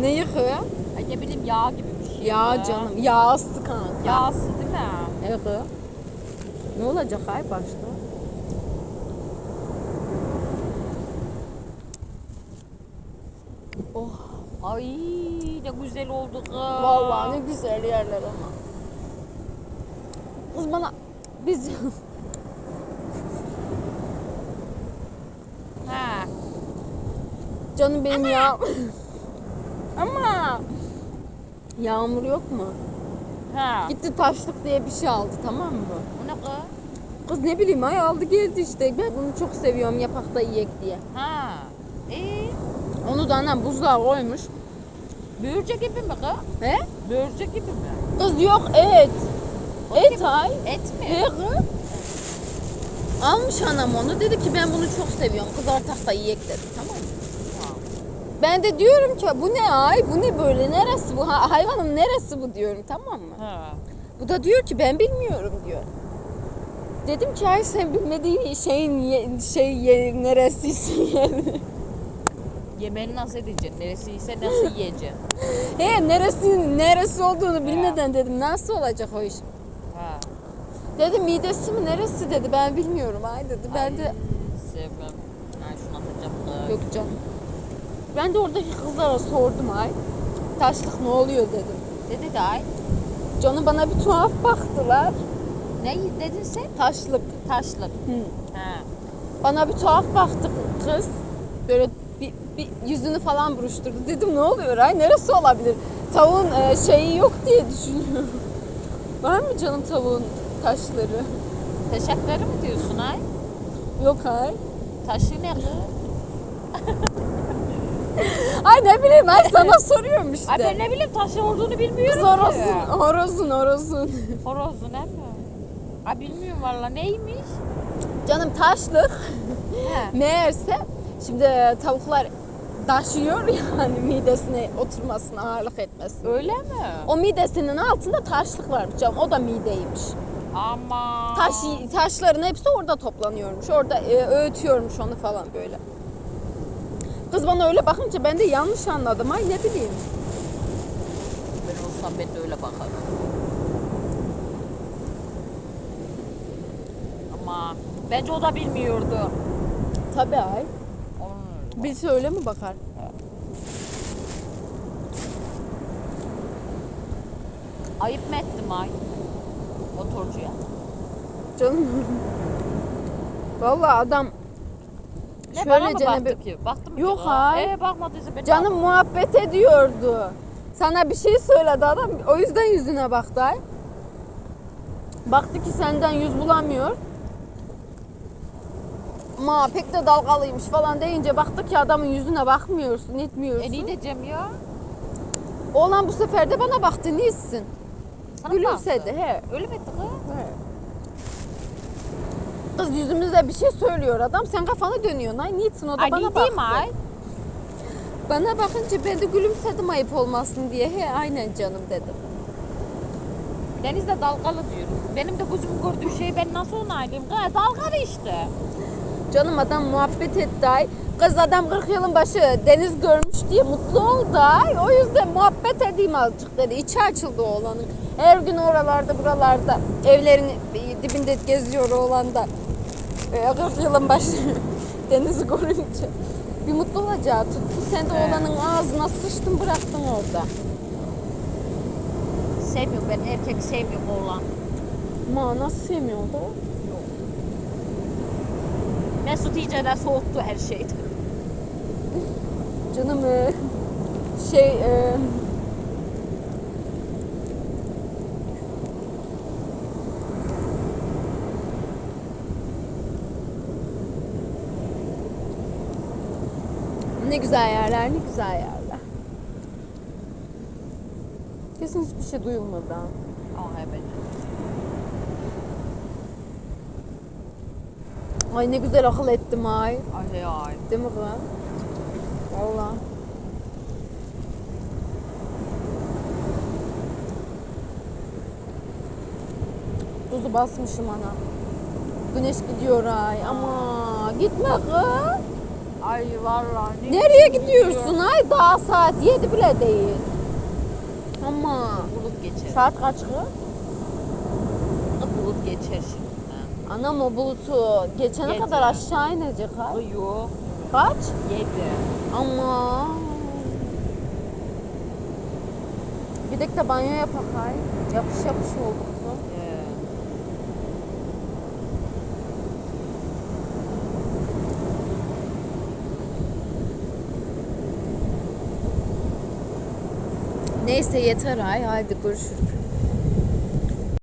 Ne yıkı? Ay ne bileyim yağ gibi bir şey. Ya ya. canım. Yağsı kanka. Yağsı değil mi? Evet. Ne olacak ay başta? Oh. Ay ne güzel oldu kız. Vallahi ne güzel yerler ama. Kız bana biz Ha. canım benim ya. yağmur yok mu? Ha. Gitti taşlık diye bir şey aldı tamam mı? Bu ne kız? Kız ne bileyim ay aldı geldi işte. Ben bunu çok seviyorum yapakta yiyek diye. Ha. İyi. Onu da annem buzluğa koymuş. Börce gibi mi kız? He? Börce gibi mi? Kız yok et. O Et gibi. ay. Et mi? He kız. Almış anam onu. Dedi ki ben bunu çok seviyorum. Kızartakta yiyek dedi. Tamam mı? Ben de diyorum ki bu ne ay? Bu ne böyle? Neresi bu? Ha- hayvanın neresi bu diyorum tamam mı? Ha. Bu da diyor ki ben bilmiyorum diyor. Dedim ki ay sen bilmediğin şeyin ye- şey ye, neresiyse yani. Yemeğini nasıl edeceksin? Neresiyse nasıl yiyeceksin? He neresi neresi olduğunu bilmeden dedim nasıl olacak o iş? Ha. Dedi midesi mi neresi dedi ben bilmiyorum ay dedi. Ben Ay, de Sevmem. Ha şunu atacağım yok canım. Ben de oradaki kızlara sordum ay. Taşlık ne oluyor dedim. Ne dedi ay? Canım bana bir tuhaf baktılar. Ne dedin sen? Taşlık. Taşlık. Hı. Ha. Bana bir tuhaf baktı kız. Böyle bir, bir yüzünü falan buruşturdu. Dedim ne oluyor ay neresi olabilir? Tavuğun e, şeyi yok diye düşünüyorum. Var mı canım tavuğun taşları? Teşekkürleri mi diyorsun ay? Yok ay. Taşı ne kız? Ay ne bileyim ay sana soruyorum işte. Ay ben ne bileyim olduğunu Kız bilmiyorum horozun, ki. horozun, horozun. Horozu ne mi? Ay bilmiyorum valla neymiş? Canım taşlık. He. Meğerse şimdi e, tavuklar taşıyor yani midesine oturmasına ağırlık etmesin. Öyle mi? O midesinin altında taşlık varmış canım. O da mideymiş. Ama. Taş, taşların hepsi orada toplanıyormuş. Orada e, öğütüyormuş onu falan böyle. Kız bana öyle bakınca ben de yanlış anladım. Ay ne bileyim. Ben olsam ben de öyle bakarım. Ama bence o da bilmiyordu. Tabii ay. Birisi öyle mi bakar? Ayıp mı ettim ay? Motorcuya. Canım. Vallahi adam Ne Şöyle bana mı Cenab- baktı ki? Baktı mı Yok, ki? hayır. Ee, bakmadıysa ben canım muhabbet ediyordu. Sana bir şey söyledi adam. O yüzden yüzüne baktı ay. Baktı ki senden yüz bulamıyor. Ama pek de dalgalıymış falan deyince baktı ki adamın yüzüne bakmıyorsun, etmiyorsun. E ne diyeceğim ya? Oğlan bu sefer de bana baktı, niçsin? Sana mı Gülümsedi, baktı? he. Öyle mi etti kız? Kız yüzümüzde bir şey söylüyor adam, sen kafanı dönüyorsun. Ay niçsin o da Ay bana baktı. ay? Bana bakınca ben de gülümsedim ayıp olmasın diye. He aynen canım dedim. Denizde dalgalı diyorum. Benim de gözüm gördüğü şey ben nasıl onaylayayım? Kız dalgalı işte. Canım adam muhabbet etti ay. Kız adam 40 yılın başı deniz görmüş diye mutlu oldu ay. O yüzden muhabbet edeyim azıcık dedi. İçi açıldı oğlanın. Her gün oralarda buralarda evlerin dibinde geziyor oğlan da. Ee, 40 yılın başı denizi görünce. Bir mutlu olacağı tuttu. Sen de oğlanın ağzına sıçtın bıraktın orada. Sevmiyorum ben erkek sevmiyorum oğlan. Ma nasıl sevmiyor da? Yok. Mesut iyice de soğuttu her şeyi. Canım e, şey e, ne güzel yerler, ne güzel yerler. Kesin hiçbir şey duyulmadı. Aa evet. Ay ne güzel akıl ettim ay. Ay ay. Değil mi kız? Valla. Tuzu basmışım ana. Güneş gidiyor ay. Ama gitme kız. Ay vallahi. Nereye gidiyorsun ay? Daha saat 7 bile değil. Ama Bulut geçer. saat kaç kız? Bulut geçer şimdi. Anam o bulutu geçene Yedi. kadar aşağı inecek ay. Ay yok. Kaç? Yedi. Ama Bir de banyo yapak ay. Yapış yapış olduk. da. Ee, Neyse yeter ay. Haydi görüşürüz.